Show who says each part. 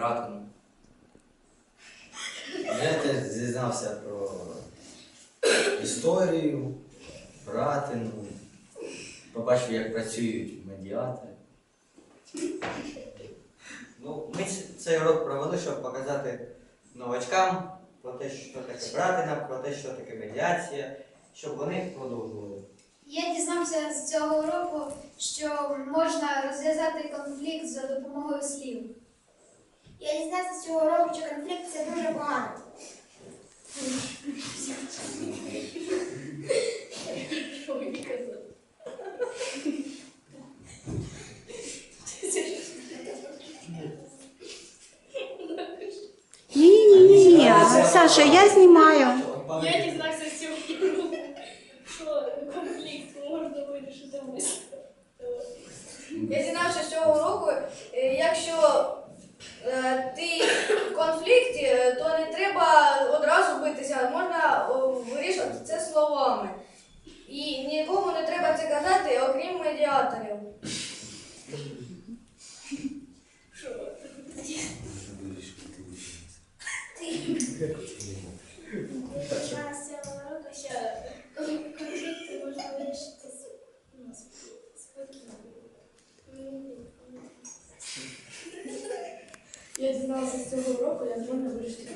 Speaker 1: драконом.
Speaker 2: Я теж дізнався про історію, братину, побачив, як працюють медіатори. Ну, ми цей урок провели, щоб показати новачкам про те, що таке братина, про те, що таке медіація, щоб вони продовжували.
Speaker 3: Я дізнався з цього уроку, що можна розв'язати конфлікт за допомогою слів.
Speaker 4: Я дізнався з цього року, що конфлікт це дуже погано.
Speaker 5: Що мені казати?
Speaker 6: Ні, ні, ні, ні. Саша, я знімаю.
Speaker 5: Я дізнався з цього уроку, що конфлікт можна вирішити швидко.
Speaker 7: Я дізнався з цього уроку, е, якщо е, Ти в конфлікті, е, то не треба одразу битися, можна вирішувати це словами. І нікому не треба це казати, окрім медіаторів.
Speaker 4: Я
Speaker 5: Я дізналася з цього року, як можна вирішити.